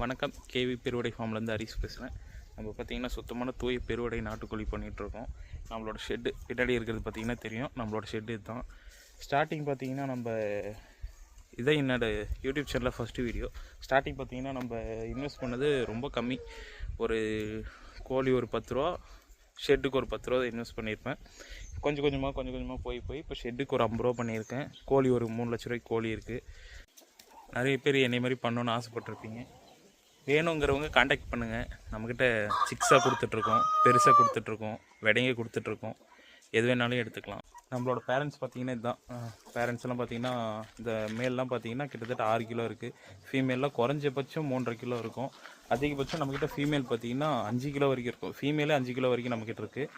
வணக்கம். கேவி பெருவடை ஃபார்ம்லேருந்து ஹரிஸ் பேசுகிறேன் நம்ம பார்த்தீங்கன்னா சுத்தமான தூய பெருவடை நாட்டுக்கோழி பண்ணிகிட்ருக்கோம் நம்மளோட ஷெட்டு பின்னாடி இருக்கிறது பார்த்தீங்கன்னா தெரியும். நம்மளோட ஷெட்டு இதுதான். ஸ்டார்டிங் பார்த்தீங்கன்னா நம்ம இதான் என்னோடய யூடியூப் சேனலில் ஃபஸ்ட்டு வீடியோ ஸ்டார்டிங் பார்த்தீங்கன்னா நம்ம இன்வெஸ்ட் பண்ணது ரொம்ப கம்மி. ஒரு கோழி ஒரு பத்து ரூபா ஷெட்டுக்கு ஒரு பத்து ரூபா இன்வெஸ்ட் பண்ணியிருப்பேன். கொஞ்சம் கொஞ்சமாக கொஞ்சம் கொஞ்சமாக போய் போய் இப்போ ஷெட்டுக்கு ஒரு ஐம்பது ரூபா பண்ணியிருக்கேன். கோழி ஒரு மூணு லட்ச ரூபாய்க்கு கோழி இருக்குது நிறைய பேர் என்னை மாதிரி பண்ணணுன்னு ஆசைப்பட்டிருப்பீங்க. வேணுங்கிறவங்க காண்டாக்ட் பண்ணுங்கள் நம்மக்கிட்ட சிக்ஸாக கொடுத்துட்ருக்கோம் பெருசாக கொடுத்துட்ருக்கோம் வெடைங்க கொடுத்துட்ருக்கோம். எது வேணாலும் எடுத்துக்கலாம். நம்மளோட பேரண்ட்ஸ் பார்த்தீங்கன்னா இதுதான். பேரண்ட்ஸ்லாம் பார்த்தீங்கன்னா இந்த மேல்லாம் பார்த்தீங்கன்னா கிட்டத்தட்ட ஆறு கிலோ இருக்குது ஃபீமேல்லாம் குறைஞ்சபட்சம் மூன்றரை கிலோ இருக்கும். அதிகபட்சம் நம்மக்கிட்ட ஃபீமேல் பார்த்தீங்கன்னா அஞ்சு கிலோ வரைக்கும் இருக்கும். ஃபீமேலே அஞ்சு கிலோ வரைக்கும் நம்மக்கிட்ட இருக்குது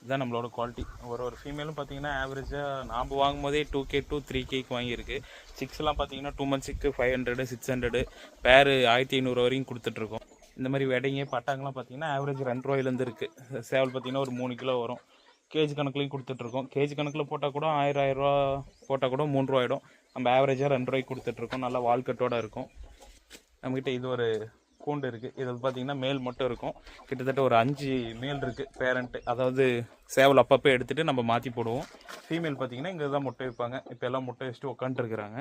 இதுதான் நம்மளோட குவாலிட்டி ஒரு ஒரு ஃபீமேலும் பார்த்தீங்கன்னா ஆவரேஜாக நாம் வாங்கும் போதே டூ கே டூ த்ரீ கேக்கு வாங்கியிருக்கு. சிக்ஸ்லாம் பார்த்தீங்கன்னா டூ மந்த்ஸுக்கு ஃபைவ் ஹண்ட்ரடு சிக்ஸ் ஹண்ட்ரடு பேர் ஆயிரத்தி ஐநூறு வரைக்கும் கொடுத்துட்ருக்கோம் இந்த மாதிரி வெடைங்க பட்டாங்கலாம் பார்த்தீங்கன்னா ஆவரேஜ் ரெண்டு ரூபாயிலேருந்து இருக்குது சேவல் பார்த்தீங்கன்னா ஒரு மூணு கிலோ வரும். கேஜி கணக்குலையும் கொடுத்துட்ருக்கோம் கேஜி கணக்கில் போட்டால் கூட ஆயிரம் ஆயிரரூவா போட்டால் கூட மூணு ரூபாயிடும். நம்ம ஆவரேஜாக ரெண்டு ரூபாய்க்கு கொடுத்துட்ருக்கோம் நல்லா வால்கட்டோடு இருக்கும். நம்மக்கிட்ட இது ஒரு கூண்டு இருக்குது இது பார்த்தீங்கன்னா மேல் மட்டும் இருக்கும். கிட்டத்தட்ட ஒரு அஞ்சு மேல் இருக்குது பேரண்ட்டு அதாவது சேவல் அப்பப்போ எடுத்துகிட்டு நம்ம மாற்றி போடுவோம். ஃபீமேல் பார்த்தீங்கன்னா இங்கே தான் முட்டை வைப்பாங்க இப்போ எல்லாம் முட்டை வச்சுட்டு உட்காந்துருக்குறாங்க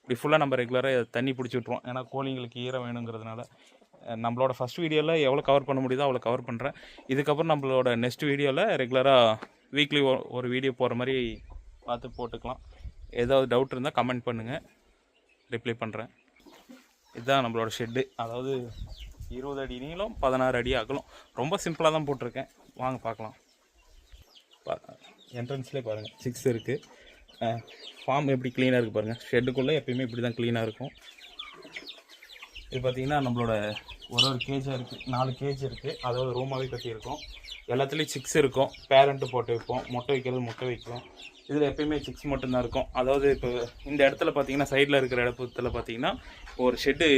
இப்படி ஃபுல்லாக நம்ம ரெகுலராக தண்ணி பிடிச்சி விட்ருவோம் ஏன்னா கோழிங்களுக்கு ஈரம் வேணுங்கிறதுனால நம்மளோட ஃபஸ்ட் வீடியோவில் எவ்வளோ கவர் பண்ண முடியுதோ அவ்வளோ கவர் பண்ணுறேன் இதுக்கப்புறம் நம்மளோட நெக்ஸ்ட் வீடியோவில் ரெகுலராக வீக்லி ஒரு வீடியோ போகிற மாதிரி பார்த்து போட்டுக்கலாம். ஏதாவது டவுட் இருந்தால் கமெண்ட் பண்ணுங்கள் ரிப்ளை பண்ணுறேன் இதுதான் நம்மளோட ஷெட்டு அதாவது இருபது அடி நீளம் பதினாறு அடி அகலம். ரொம்ப சிம்பிளாக தான் போட்டிருக்கேன். வாங்க பார்க்கலாம். என்ட்ரன்ஸ்லேயே பாருங்கள் சிக்ஸ் இருக்குது ஃபார்ம் எப்படி க்ளீனாக இருக்குது பாருங்கள் ஷெட்டுக்குள்ளே எப்பயுமே இப்படி தான் க்ளீனாக இருக்கும். இது பார்த்தீங்கன்னா நம்மளோட ஒரு ஒரு கேஜாக இருக்குது நாலு கேஜ் இருக்குது அதாவது ரூமாகவே கட்டியிருக்கோம். எல்லாத்துலேயும் சிக்ஸ் இருக்கும். பேரண்ட்டு போட்டு வைப்போம். முட்டை வைக்கிறது முட்டை வைக்கும். இதில் எப்பயுமே சிக்ஸ் மட்டும்தான் இருக்கும். அதாவது இப்போ இந்த இடத்துல பார்த்தீங்கன்னா சைடில் இருக்கிற இடத்துல பார்த்தீங்கன்னா ஒரு ஷெட்டு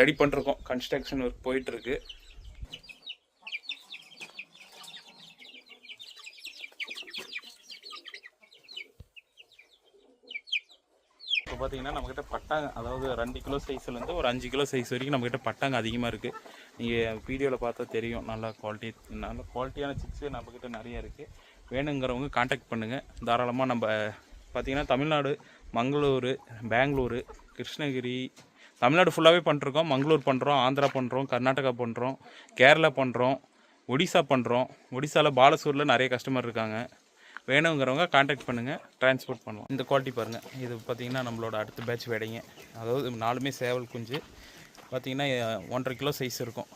ரெடி பண்ணிருக்கோம். கன்ஸ்ட்ரக்ஷன் ஒர்க் போயிட்டுருக்கு இப்போ பார்த்தீங்கன்னா நம்மக்கிட்ட பட்டாங்க அதாவது ரெண்டு கிலோ சைஸ்லேருந்து ஒரு அஞ்சு கிலோ சைஸ் வரைக்கும் நம்மக்கிட்ட பட்டாங்க அதிகமாக இருக்குது நீங்கள் வீடியோவில் பார்த்தா தெரியும் நல்லா குவாலிட்டி நல்ல குவாலிட்டியான சிக்ஸு நம்மக்கிட்ட நிறைய இருக்குது வேணுங்கிறவங்க காண்டாக்ட் பண்ணுங்கள் தாராளமாக நம்ம பார்த்திங்கன்னா தமிழ்நாடு மங்களூர் பெங்களூரு கிருஷ்ணகிரி தமிழ்நாடு ஃபுல்லாகவே பண்ணிருக்கோம் மங்களூர் பண்ணுறோம் ஆந்திரா பண்ணுறோம் கர்நாடகா பண்ணுறோம் கேரளா பண்ணுறோம் ஒடிசா பண்ணுறோம் ஒடிசாவில் பாலசூரில் நிறைய கஸ்டமர் இருக்காங்க. வேணுங்கிறவங்க காண்டாக்ட் பண்ணுங்கள் டிரான்ஸ்போர்ட் பண்ணுவோம் இந்த குவாலிட்டி பாருங்கள் இது பார்த்தீங்கன்னா நம்மளோட அடுத்த பேட்ச் வேடைங்க. அதாவது நாலுமே சேவல் குஞ்சு. பார்த்தீங்கன்னா ஒன்றரை கிலோ சைஸ் இருக்கும்.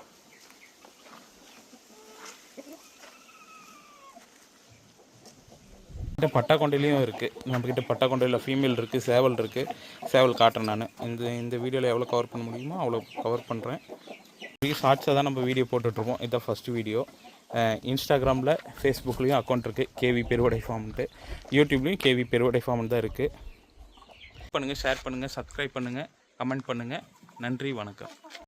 கிட்ட பட்டா கொண்டையிலையும் இருக்குது நம்மக்கிட்ட பட்டா கொண்டையில் ஃபீமேல் இருக்குது சேவல் இருக்குது சேவல் காட்டுறேன் நான். இந்த இந்த வீடியோவில் எவ்வளோ கவர் பண்ண முடியுமோ அவ்வளோ கவர் பண்ணுறேன் ஷார்ட்ஸாக தான் நம்ம வீடியோ போட்டுட்ருப்போம் இதுதான் ஃபஸ்ட்டு வீடியோ இன்ஸ்டாகிராமில் ஃபேஸ்புக்லேயும் அக்கௌண்ட் இருக்குது கேவி பெருவடை ஃபார்ம்ன்ட்டு யூடியூப்லேயும் கேவி பெருவடை ஃபார்ம் தான் இருக்குது பண்ணுங்கள் ஷேர் பண்ணுங்கள் சப்ஸ்கிரைப் பண்ணுங்கள் கமெண்ட் பண்ணுங்கள் நன்றி வணக்கம்.